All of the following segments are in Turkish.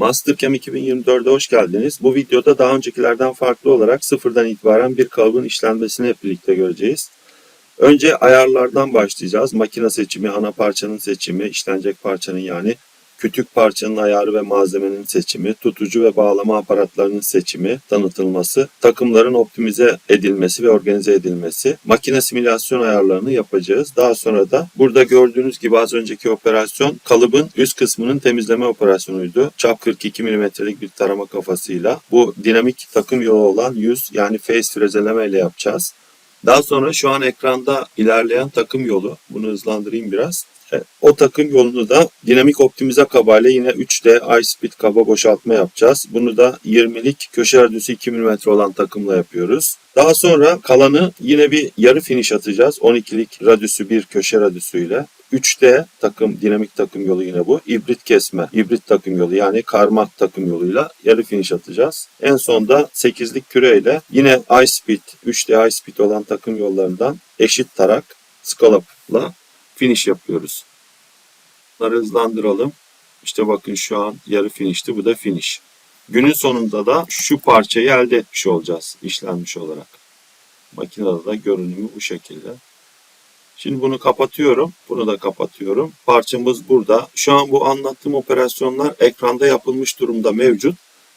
Mastercam 2024'e hoş geldiniz. Bu videoda daha öncekilerden farklı olarak sıfırdan itibaren bir kalıbın işlenmesini hep birlikte göreceğiz. Önce ayarlardan başlayacağız. Makine seçimi, ana parçanın seçimi, işlenecek parçanın yani kütük parçanın ayarı ve malzemenin seçimi, tutucu ve bağlama aparatlarının seçimi, tanıtılması, takımların optimize edilmesi ve organize edilmesi, makine simülasyon ayarlarını yapacağız. Daha sonra da burada gördüğünüz gibi az önceki operasyon kalıbın üst kısmının temizleme operasyonuydu. Çap 42 mm'lik bir tarama kafasıyla. Bu dinamik takım yolu olan yüz yani face frezeleme ile yapacağız. Daha sonra şu an ekranda ilerleyen takım yolu. Bunu hızlandırayım biraz. Evet, O takım yolunu da dinamik optimize kabayla yine 3D iSpeed kaba boşaltma yapacağız. Bunu da 20'lik köşe radyosu 2 mm olan takımla yapıyoruz. Daha sonra kalanı yine bir yarı finish atacağız. 12'lik radyosu bir köşe radyosuyla. 3D takım, dinamik takım yolu yine bu. İbrit kesme, ibrit takım yolu yani karma takım yoluyla yarı finish atacağız. En sonda 8'lik küreyle yine iSpeed, 3D iSpeed olan takım yollarından eşit tarak, scallop'la finish yapıyoruz. Bunları hızlandıralım. İşte bakın şu an yarı finishti. Bu da finish. Günün sonunda da şu parçayı elde etmiş olacağız işlenmiş olarak. Makinede de görünümü bu şekilde. Şimdi bunu kapatıyorum. Bunu da kapatıyorum. Parçamız burada. Şu an bu anlattığım operasyonlar ekranda yapılmış durumda mevcut.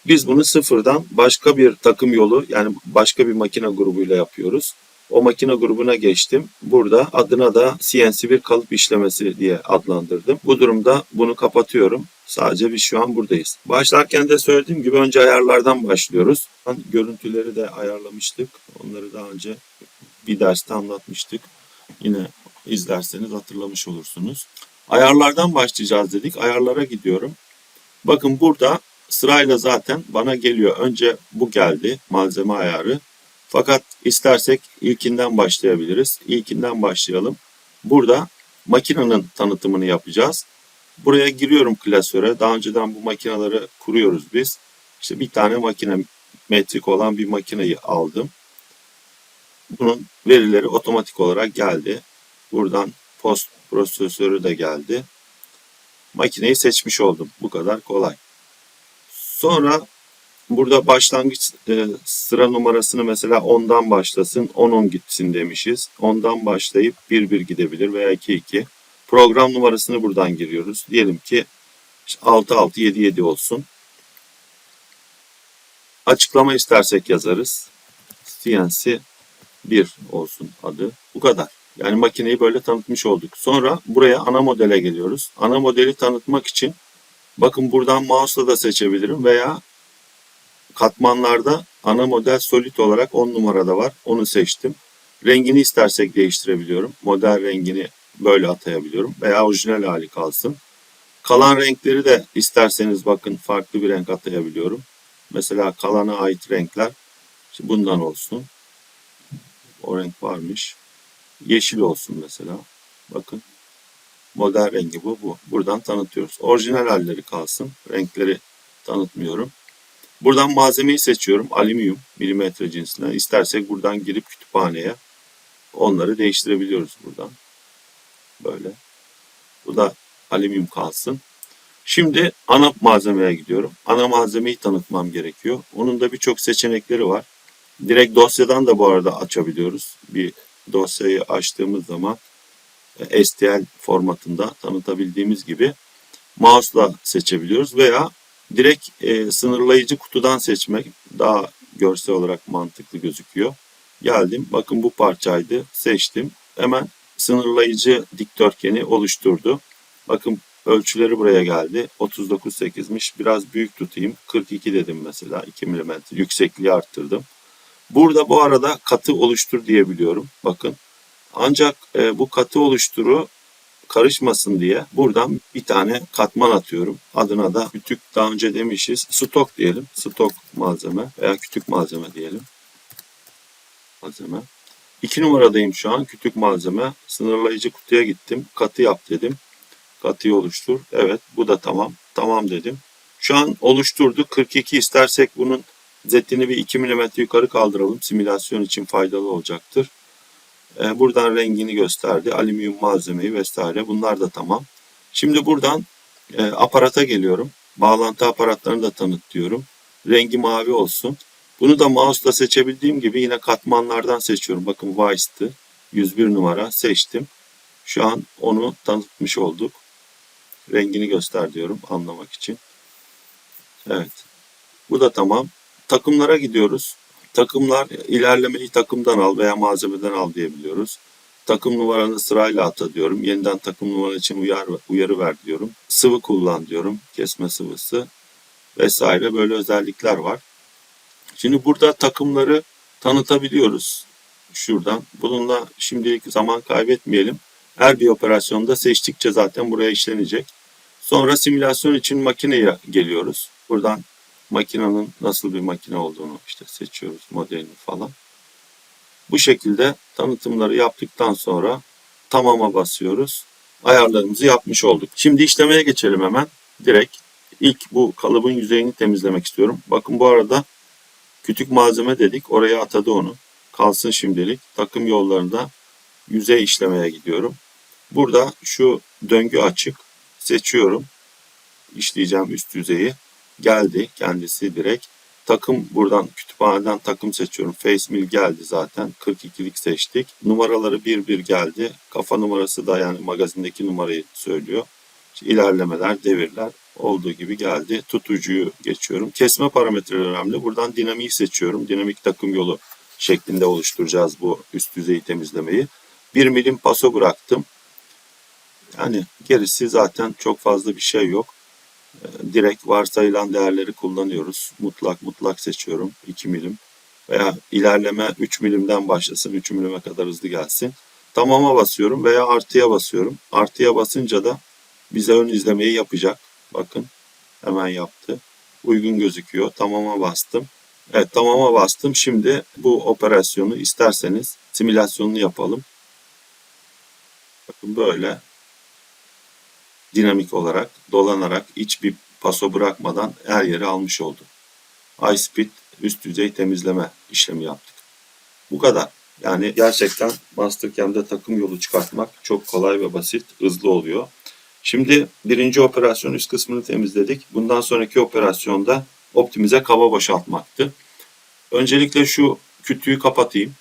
Biz bunu sıfırdan başka bir takım yolu yani başka bir makine grubuyla yapıyoruz. O makine grubuna geçtim. Burada adına da CNC bir kalıp işlemesi diye adlandırdım. Bu durumda bunu kapatıyorum. Sadece biz şu an buradayız. Başlarken de söylediğim gibi önce ayarlardan başlıyoruz. Görüntüleri de ayarlamıştık. Onları daha önce bir derste anlatmıştık. Yine izlerseniz hatırlamış olursunuz. Ayarlardan başlayacağız dedik. Ayarlara gidiyorum. Bakın burada sırayla zaten bana geliyor. Önce bu geldi. Malzeme ayarı. Fakat istersek ilkinden başlayabiliriz. İlkinden başlayalım. Burada makinenin tanıtımını yapacağız. Buraya giriyorum klasöre. Daha önceden bu makineleri kuruyoruz biz. İşte bir tane makine metrik olan bir makineyi aldım. Bunun verileri otomatik olarak geldi. Buradan post prosesörü de geldi. Makineyi seçmiş oldum. Bu kadar kolay. Sonra burada başlangıç e, sıra numarasını mesela 10'dan başlasın, 10-10 gitsin demişiz. 10'dan başlayıp 1-1 gidebilir veya 2-2. Program numarasını buradan giriyoruz. Diyelim ki 6-6-7-7 olsun. Açıklama istersek yazarız. CNC 1 olsun adı. Bu kadar. Yani makineyi böyle tanıtmış olduk. Sonra buraya ana modele geliyoruz. Ana modeli tanıtmak için bakın buradan mouse'la da seçebilirim veya katmanlarda ana model solid olarak 10 numarada var. Onu seçtim. Rengini istersek değiştirebiliyorum. Model rengini böyle atayabiliyorum veya orijinal hali kalsın. Kalan renkleri de isterseniz bakın farklı bir renk atayabiliyorum. Mesela kalana ait renkler bundan olsun. O renk varmış. Yeşil olsun mesela. Bakın. Model rengi bu. bu. Buradan tanıtıyoruz. Orijinal halleri kalsın. Renkleri tanıtmıyorum. Buradan malzemeyi seçiyorum. Alüminyum milimetre cinsinden. İstersek buradan girip kütüphaneye onları değiştirebiliyoruz buradan. Böyle. Bu da alüminyum kalsın. Şimdi ana malzemeye gidiyorum. Ana malzemeyi tanıtmam gerekiyor. Onun da birçok seçenekleri var. Direkt dosyadan da bu arada açabiliyoruz. Bir dosyayı açtığımız zaman e, STL formatında tanıtabildiğimiz gibi mouse'la seçebiliyoruz veya direkt e, sınırlayıcı kutudan seçmek daha görsel olarak mantıklı gözüküyor. Geldim. Bakın bu parçaydı. Seçtim. Hemen sınırlayıcı dikdörtgeni oluşturdu. Bakın ölçüleri buraya geldi. 39.8'miş. Biraz büyük tutayım. 42 dedim mesela. 2 mm yüksekliği arttırdım. Burada bu arada katı oluştur diyebiliyorum. Bakın. Ancak e, bu katı oluşturu karışmasın diye buradan bir tane katman atıyorum. Adına da kütük daha önce demişiz. Stok diyelim. Stok malzeme veya kütük malzeme diyelim. Malzeme. 2 numaradayım şu an. Kütük malzeme. Sınırlayıcı kutuya gittim. Katı yap dedim. Katıyı oluştur. Evet bu da tamam. Tamam dedim. Şu an oluşturdu. 42 istersek bunun zetini bir 2 mm yukarı kaldıralım. Simülasyon için faydalı olacaktır. Ee, buradan rengini gösterdi. Alüminyum malzemeyi vesaire. Bunlar da tamam. Şimdi buradan e, aparata geliyorum. Bağlantı aparatlarını da tanıt diyorum. Rengi mavi olsun. Bunu da mouse'la seçebildiğim gibi yine katmanlardan seçiyorum. Bakın Weiss'tı. 101 numara seçtim. Şu an onu tanıtmış olduk. Rengini göster diyorum anlamak için. Evet. Bu da tamam. Takımlara gidiyoruz. Takımlar ilerlemeyi takımdan al veya malzemeden al diyebiliyoruz. Takım numaranı sırayla ata diyorum. Yeniden takım numaran için uyar, uyarı ver diyorum. Sıvı kullan diyorum. Kesme sıvısı vesaire böyle özellikler var. Şimdi burada takımları tanıtabiliyoruz şuradan. Bununla şimdilik zaman kaybetmeyelim. Her bir operasyonda seçtikçe zaten buraya işlenecek. Sonra simülasyon için makineye geliyoruz. Buradan makinenin nasıl bir makine olduğunu işte seçiyoruz modelini falan. Bu şekilde tanıtımları yaptıktan sonra tamama basıyoruz. Ayarlarımızı yapmış olduk. Şimdi işlemeye geçelim hemen. Direkt ilk bu kalıbın yüzeyini temizlemek istiyorum. Bakın bu arada kütük malzeme dedik. Oraya atadı onu. Kalsın şimdilik. Takım yollarında yüzey işlemeye gidiyorum. Burada şu döngü açık. Seçiyorum. İşleyeceğim üst yüzeyi. Geldi kendisi direkt. Takım buradan kütüphaneden takım seçiyorum. Facemill geldi zaten. 42'lik seçtik. Numaraları bir bir geldi. Kafa numarası da yani magazindeki numarayı söylüyor. İşte ilerlemeler, devirler olduğu gibi geldi. Tutucuyu geçiyorum. Kesme parametreleri önemli. Buradan dinamiği seçiyorum. Dinamik takım yolu şeklinde oluşturacağız bu üst yüzeyi temizlemeyi. 1 milim paso bıraktım. Yani gerisi zaten çok fazla bir şey yok. Direkt varsayılan değerleri kullanıyoruz. Mutlak mutlak seçiyorum 2 milim. Veya ilerleme 3 milimden başlasın 3 milime kadar hızlı gelsin. Tamama basıyorum veya artıya basıyorum. Artıya basınca da bize ön izlemeyi yapacak. Bakın hemen yaptı. Uygun gözüküyor. Tamama bastım. Evet tamama bastım. Şimdi bu operasyonu isterseniz simülasyonunu yapalım. Bakın böyle dinamik olarak dolanarak hiçbir paso bırakmadan her yeri almış oldu. High speed üst düzey temizleme işlemi yaptık. Bu kadar. Yani gerçekten Mastercam'de takım yolu çıkartmak çok kolay ve basit, hızlı oluyor. Şimdi birinci operasyon üst kısmını temizledik. Bundan sonraki operasyonda optimize kaba boşaltmaktı. Öncelikle şu kütüğü kapatayım.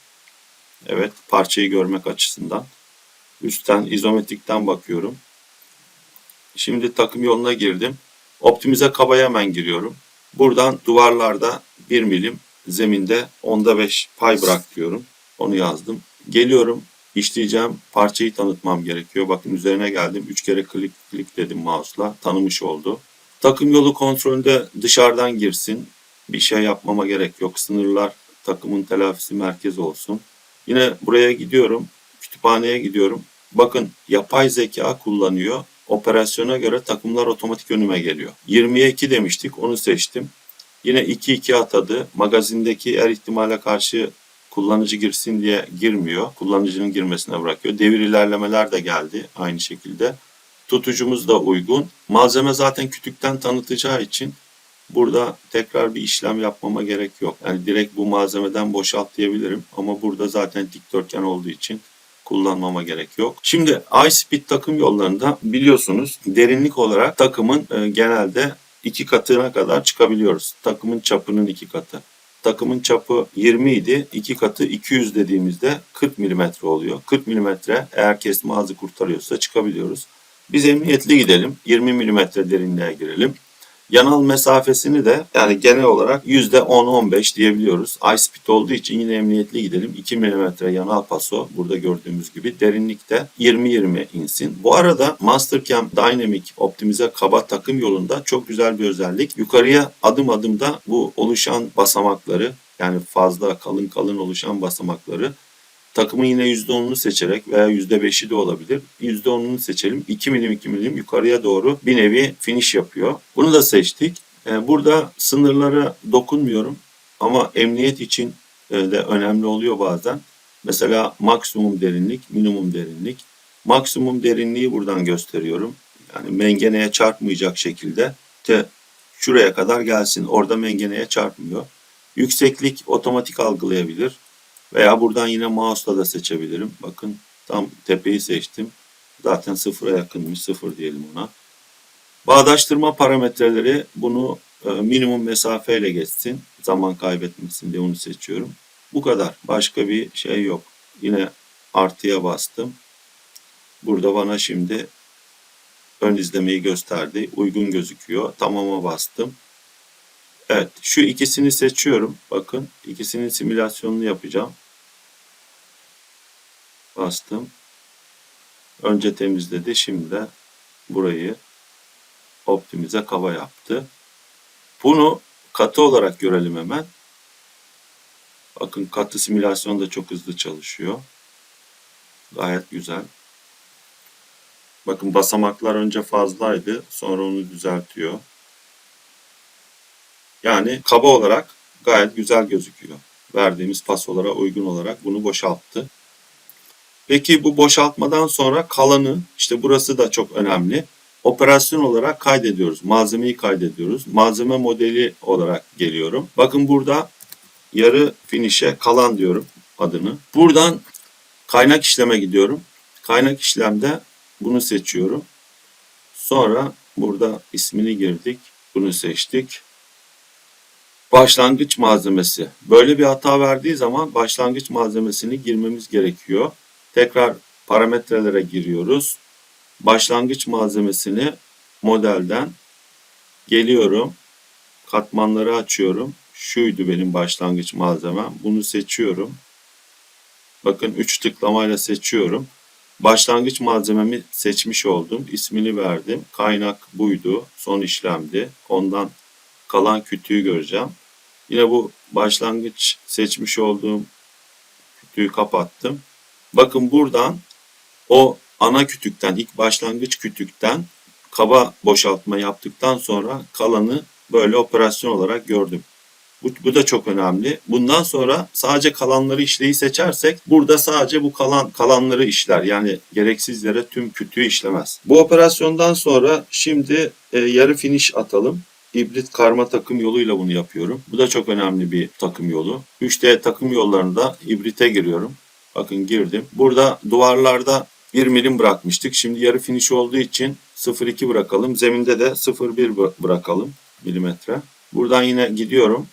Evet parçayı görmek açısından. Üstten izometrikten bakıyorum. Şimdi takım yoluna girdim. Optimize kabaya hemen giriyorum. Buradan duvarlarda 1 milim, zeminde onda 5 pay bırak diyorum. Onu yazdım. Geliyorum işleyeceğim parçayı tanıtmam gerekiyor. Bakın üzerine geldim. 3 kere klik klik dedim mouse'la. Tanımış oldu. Takım yolu kontrolünde dışarıdan girsin. Bir şey yapmama gerek yok. Sınırlar takımın telafisi merkezi olsun. Yine buraya gidiyorum. Kütüphaneye gidiyorum. Bakın yapay zeka kullanıyor. Operasyona göre takımlar otomatik önüme geliyor. 20'ye 2 demiştik. Onu seçtim. Yine 2-2 atadı. Magazindeki her ihtimale karşı kullanıcı girsin diye girmiyor. Kullanıcının girmesine bırakıyor. Devir ilerlemeler de geldi aynı şekilde. Tutucumuz da uygun. Malzeme zaten kütükten tanıtacağı için burada tekrar bir işlem yapmama gerek yok. Yani direkt bu malzemeden boşalt diyebilirim. Ama burada zaten dikdörtgen olduğu için kullanmama gerek yok. Şimdi iSpeed takım yollarında biliyorsunuz derinlik olarak takımın e, genelde iki katına kadar çıkabiliyoruz. Takımın çapının iki katı. Takımın çapı 20 idi. iki katı 200 dediğimizde 40 mm oluyor. 40 mm eğer kesme hızı kurtarıyorsa çıkabiliyoruz. Biz emniyetli gidelim. 20 mm derinliğe girelim. Yanal mesafesini de yani genel olarak %10-15 diyebiliyoruz. iSpeed olduğu için yine emniyetli gidelim. 2 mm yanal paso burada gördüğümüz gibi derinlikte 20-20 insin. Bu arada Mastercam Dynamic optimize kaba takım yolunda çok güzel bir özellik. Yukarıya adım adım da bu oluşan basamakları yani fazla kalın kalın oluşan basamakları Takımın yine %10'unu seçerek veya %5'i de olabilir. %10'unu seçelim. 2 milim 2 milim yukarıya doğru bir nevi finish yapıyor. Bunu da seçtik. Ee, burada sınırlara dokunmuyorum ama emniyet için e, de önemli oluyor bazen. Mesela maksimum derinlik, minimum derinlik. Maksimum derinliği buradan gösteriyorum. Yani mengeneye çarpmayacak şekilde te şuraya kadar gelsin. Orada mengeneye çarpmıyor. Yükseklik otomatik algılayabilir. Veya buradan yine mouse'la da seçebilirim. Bakın tam tepeyi seçtim. Zaten sıfıra yakınmış. Sıfır diyelim ona. Bağdaştırma parametreleri bunu e, minimum mesafeyle geçsin. Zaman kaybetmesin diye onu seçiyorum. Bu kadar. Başka bir şey yok. Yine artıya bastım. Burada bana şimdi ön izlemeyi gösterdi. Uygun gözüküyor. Tamama bastım. Evet. Şu ikisini seçiyorum. Bakın. ikisinin simülasyonunu yapacağım. Bastım. Önce temizledi. Şimdi de burayı optimize kaba yaptı. Bunu katı olarak görelim hemen. Bakın katı simülasyon da çok hızlı çalışıyor. Gayet güzel. Bakın basamaklar önce fazlaydı. Sonra onu düzeltiyor. Yani kaba olarak gayet güzel gözüküyor. Verdiğimiz pasolara uygun olarak bunu boşalttı. Peki bu boşaltmadan sonra kalanı işte burası da çok önemli. Operasyon olarak kaydediyoruz. Malzemeyi kaydediyoruz. Malzeme modeli olarak geliyorum. Bakın burada yarı finish'e kalan diyorum adını. Buradan kaynak işleme gidiyorum. Kaynak işlemde bunu seçiyorum. Sonra burada ismini girdik. Bunu seçtik. Başlangıç malzemesi. Böyle bir hata verdiği zaman başlangıç malzemesini girmemiz gerekiyor. Tekrar parametrelere giriyoruz. Başlangıç malzemesini modelden geliyorum. Katmanları açıyorum. Şuydu benim başlangıç malzemem. Bunu seçiyorum. Bakın 3 tıklamayla seçiyorum. Başlangıç malzememi seçmiş oldum. İsmini verdim. Kaynak buydu. Son işlemdi. Ondan kalan kütüğü göreceğim. Yine bu başlangıç seçmiş olduğum kütüğü kapattım. Bakın buradan o ana kütükten, ilk başlangıç kütükten kaba boşaltma yaptıktan sonra kalanı böyle operasyon olarak gördüm. Bu, bu da çok önemli. Bundan sonra sadece kalanları işleyi seçersek burada sadece bu kalan kalanları işler. Yani gereksiz yere tüm kütüğü işlemez. Bu operasyondan sonra şimdi e, yarı finish atalım. Hibrit karma takım yoluyla bunu yapıyorum. Bu da çok önemli bir takım yolu. 3D takım yollarında hibrite giriyorum. Bakın girdim. Burada duvarlarda 1 milim bırakmıştık. Şimdi yarı finish olduğu için 0.2 bırakalım. Zeminde de 0.1 bırakalım milimetre. Buradan yine gidiyorum.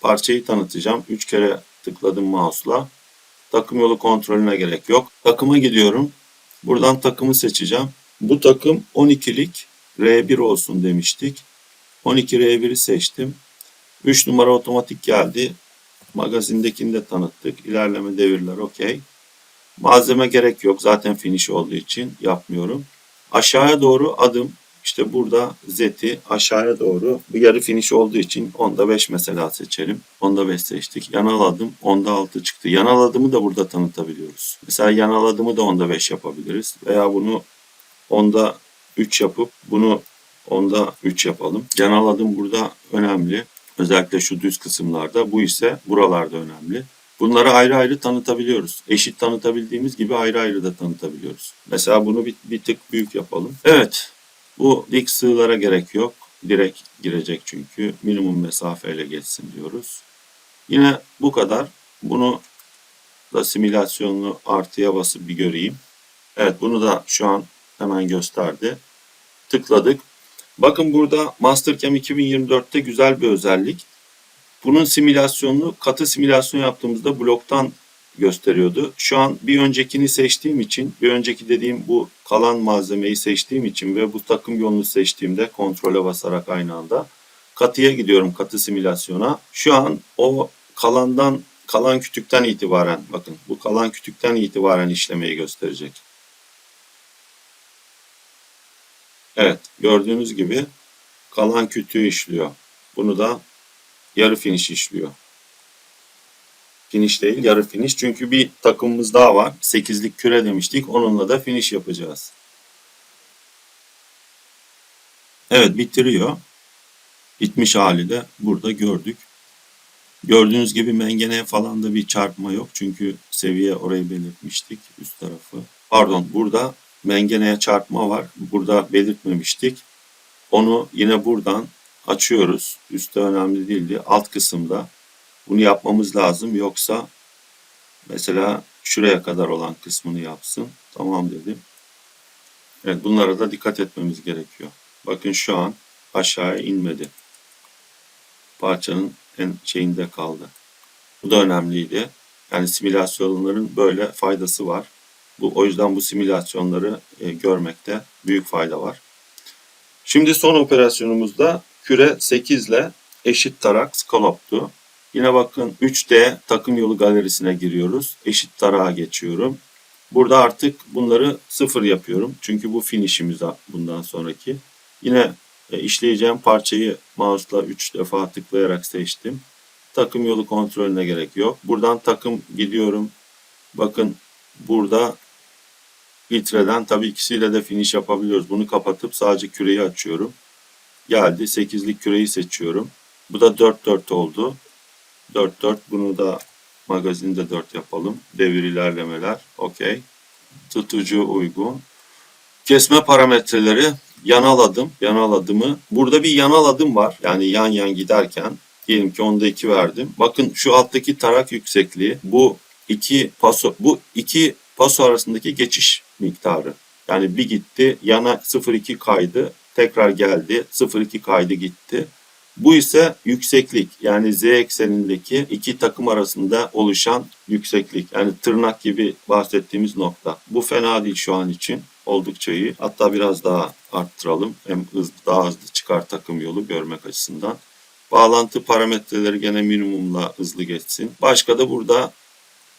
Parçayı tanıtacağım. 3 kere tıkladım mouse'la. Takım yolu kontrolüne gerek yok. Takıma gidiyorum. Buradan takımı seçeceğim. Bu takım 12'lik R1 olsun demiştik. 12 R1'i seçtim. 3 numara otomatik geldi. Magazindekini de tanıttık. İlerleme devirler okey. Malzeme gerek yok. Zaten finish olduğu için yapmıyorum. Aşağıya doğru adım. İşte burada Z'ti aşağıya doğru. Bu yarı finish olduğu için onda 5 mesela seçelim. Onda 5 seçtik. Yanal adım onda 6 çıktı. Yanal adımı da burada tanıtabiliyoruz. Mesela yanal adımı da onda 5 yapabiliriz. Veya bunu onda 3 yapıp bunu onda 3 yapalım. Yanal adım burada önemli. Özellikle şu düz kısımlarda. Bu ise buralarda önemli. Bunları ayrı ayrı tanıtabiliyoruz. Eşit tanıtabildiğimiz gibi ayrı ayrı da tanıtabiliyoruz. Mesela bunu bir, bir tık büyük yapalım. Evet. Bu dik sığlara gerek yok. Direkt girecek çünkü. Minimum mesafeyle geçsin diyoruz. Yine bu kadar. Bunu da simülasyonlu artıya basıp bir göreyim. Evet bunu da şu an hemen gösterdi. Tıkladık. Bakın burada Mastercam 2024'te güzel bir özellik. Bunun simülasyonunu katı simülasyon yaptığımızda bloktan gösteriyordu. Şu an bir öncekini seçtiğim için, bir önceki dediğim bu kalan malzemeyi seçtiğim için ve bu takım yolunu seçtiğimde kontrole basarak aynı anda katıya gidiyorum katı simülasyona. Şu an o kalandan kalan kütükten itibaren bakın bu kalan kütükten itibaren işlemeyi gösterecek. Evet gördüğünüz gibi kalan kütüğü işliyor. Bunu da yarı finish işliyor. Finish değil yarı finish. Çünkü bir takımımız daha var. 8'lik küre demiştik. Onunla da finish yapacağız. Evet bitiriyor. Bitmiş hali de burada gördük. Gördüğünüz gibi mengeneye falan da bir çarpma yok. Çünkü seviye orayı belirtmiştik üst tarafı. Pardon burada mengeneye çarpma var. Burada belirtmemiştik. Onu yine buradan açıyoruz. Üstte önemli değildi. Alt kısımda bunu yapmamız lazım. Yoksa mesela şuraya kadar olan kısmını yapsın. Tamam dedim. Evet bunlara da dikkat etmemiz gerekiyor. Bakın şu an aşağıya inmedi. Parçanın en şeyinde kaldı. Bu da önemliydi. Yani simülasyonların böyle faydası var. Bu o yüzden bu simülasyonları e, görmekte büyük fayda var. Şimdi son operasyonumuzda küre 8 ile eşit tarak skaloptu. Yine bakın 3D takım yolu galerisine giriyoruz. Eşit tarağa geçiyorum. Burada artık bunları sıfır yapıyorum. Çünkü bu finishimiz bundan sonraki. Yine e, işleyeceğim parçayı mouse'la 3 defa tıklayarak seçtim. Takım yolu kontrolüne gerek yok. Buradan takım gidiyorum. Bakın burada filtreden tabii ikisiyle de finish yapabiliyoruz. Bunu kapatıp sadece küreyi açıyorum. Geldi 8'lik küreyi seçiyorum. Bu da 4-4 oldu. 4-4 bunu da magazinde 4 yapalım. Devir ilerlemeler. Okey. Tutucu uygun. Kesme parametreleri yanal adım. Yanal adımı. Burada bir yanal adım var. Yani yan yan giderken diyelim ki onda 2 verdim. Bakın şu alttaki tarak yüksekliği bu iki paso bu iki paso arasındaki geçiş miktarı. Yani bir gitti yana 0.2 kaydı tekrar geldi 0.2 kaydı gitti. Bu ise yükseklik yani z eksenindeki iki takım arasında oluşan yükseklik. Yani tırnak gibi bahsettiğimiz nokta. Bu fena değil şu an için. Oldukça iyi. Hatta biraz daha arttıralım. Hem hızlı, daha hızlı çıkar takım yolu görmek açısından. Bağlantı parametreleri gene minimumla hızlı geçsin. Başka da burada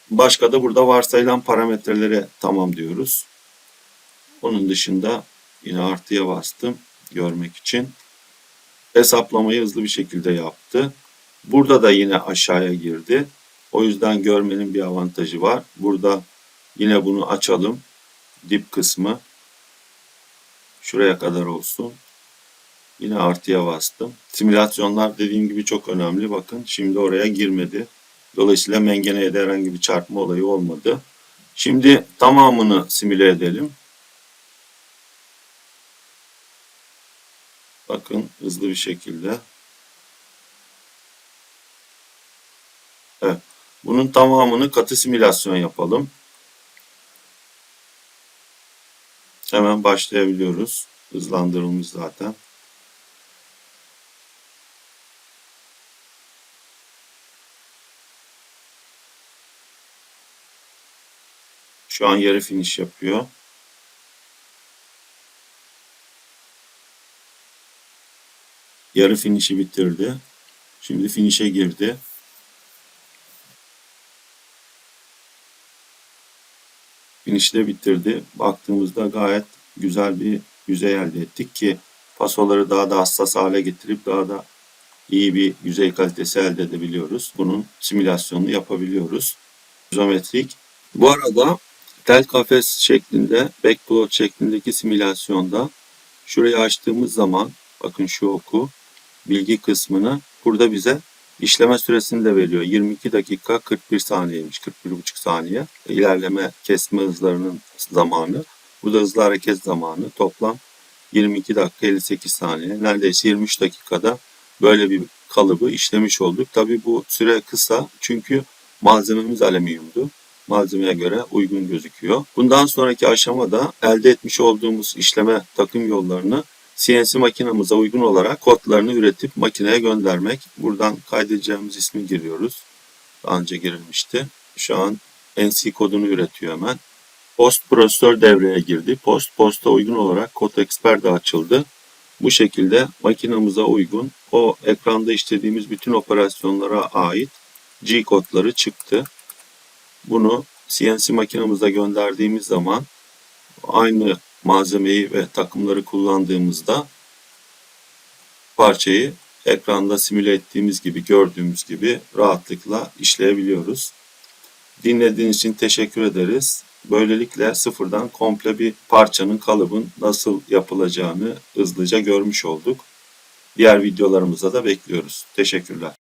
başka da burada varsayılan parametrelere tamam diyoruz. Onun dışında yine artıya bastım görmek için hesaplamayı hızlı bir şekilde yaptı. Burada da yine aşağıya girdi. O yüzden görmenin bir avantajı var. Burada yine bunu açalım. Dip kısmı. Şuraya kadar olsun. Yine artıya bastım. Simülasyonlar dediğim gibi çok önemli. Bakın şimdi oraya girmedi. Dolayısıyla mengeneye de herhangi bir çarpma olayı olmadı. Şimdi tamamını simüle edelim. Bakın hızlı bir şekilde. Evet. Bunun tamamını katı simülasyon yapalım. Hemen başlayabiliyoruz. Hızlandırılmış zaten. Şu an yarı finish yapıyor. Yarı finişi bitirdi. Şimdi finişe girdi. Finişi de bitirdi. Baktığımızda gayet güzel bir yüzey elde ettik ki pasoları daha da hassas hale getirip daha da iyi bir yüzey kalitesi elde edebiliyoruz. Bunun simülasyonunu yapabiliyoruz. İzometrik. Bu arada tel kafes şeklinde, backplot şeklindeki simülasyonda şurayı açtığımız zaman bakın şu oku bilgi kısmını burada bize işleme süresini de veriyor. 22 dakika 41 saniyeymiş. 41,5 saniye. İlerleme kesme hızlarının zamanı. Bu da hızlı hareket zamanı. Toplam 22 dakika 58 saniye. Neredeyse 23 dakikada böyle bir kalıbı işlemiş olduk. Tabi bu süre kısa çünkü malzememiz alüminyumdu. Malzemeye göre uygun gözüküyor. Bundan sonraki aşamada elde etmiş olduğumuz işleme takım yollarını CNC makinamıza uygun olarak kodlarını üretip makineye göndermek. Buradan kaydedeceğimiz ismi giriyoruz. Daha önce girilmişti. Şu an NC kodunu üretiyor hemen. Post prosesör devreye girdi. Post posta uygun olarak kod expert de açıldı. Bu şekilde makinamıza uygun o ekranda işlediğimiz bütün operasyonlara ait G kodları çıktı. Bunu CNC makinamıza gönderdiğimiz zaman aynı malzemeyi ve takımları kullandığımızda parçayı ekranda simüle ettiğimiz gibi gördüğümüz gibi rahatlıkla işleyebiliyoruz. Dinlediğiniz için teşekkür ederiz. Böylelikle sıfırdan komple bir parçanın kalıbın nasıl yapılacağını hızlıca görmüş olduk. Diğer videolarımıza da bekliyoruz. Teşekkürler.